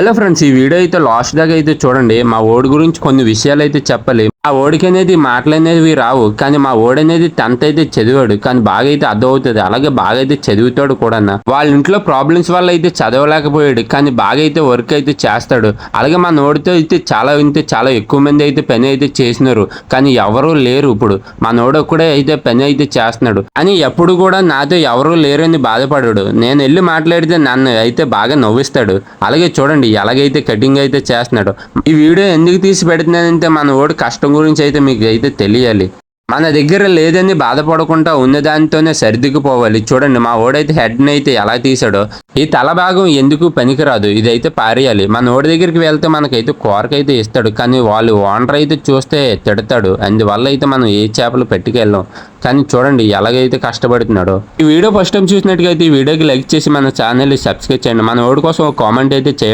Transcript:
Hello friends ఈ video అయితే last దాకా అయితే చూడండి. మా ఓడి గురించి కొన్ని విషయాలు అయితే చెప్పాలి. ఆ ఓడికి అనేది మాటలు అనేవి రావు కానీ మా ఓడి అనేది టెన్త్ అయితే చదివాడు కానీ బాగా అయితే అర్థమవుతుంది. అలాగే బాగా అయితే చదువుతాడు కూడా వాళ్ళ ఇంట్లో ప్రాబ్లమ్స్ వల్ల అయితే చదవలేకపోయాడు కానీ బాగా అయితే వర్క్ అయితే చేస్తాడు. అలాగే మా నోడితో అయితే చాలా అయితే చాలా ఎక్కువ మంది అయితే పని అయితే చేసినారు కానీ ఎవరూ లేరు ఇప్పుడు. మా నోడు కూడా అయితే పని అయితే చేస్తున్నాడు. అని ఎప్పుడు కూడా నాతో ఎవరూ లేరని బాధపడాడు. నేను వెళ్ళి మాట్లాడితే నన్ను అయితే బాగా నవ్విస్తాడు. అలాగే చూడండి ఎలాగైతే కటింగ్ అయితే చేస్తున్నాడు. ఈ వీడియో ఎందుకు తీసి పెడుతున్నానంటే మన ఓడు కష్టం గురించి అయితే మీకు అయితే తెలియాలి. మన దగ్గర లేదని బాధపడకుండా ఉన్న దానితోనే సర్దుకుపోవాలి. చూడండి మా ఓడైతే హెడ్ని అయితే ఎలా తీసాడో ఈ తల భాగం ఎందుకు పనికిరాదు? ఇదైతే పారేయాలి. మన ఓడి దగ్గరికి వెళ్తే మనకైతే కోరకైతే ఇస్తాడు. కానీ వాళ్ళు ఓనర్ అయితే చూస్తే తిడతాడు. అందువల్ల అయితే మనం ఏ చేపలు పెట్టుకెళ్ళాం. కానీ చూడండి ఎలాగైతే కష్టపడుతున్నాడో. ఈ వీడియో ఫస్ట్ టైం చూసినట్టుగా అయితే ఈ వీడియోకి లైక్ చేసి మన ఛానల్ని సబ్స్క్రైబ్ చేయండి. మన ఓడి కోసం ఒక కామెంట్ అయితే చేయండి.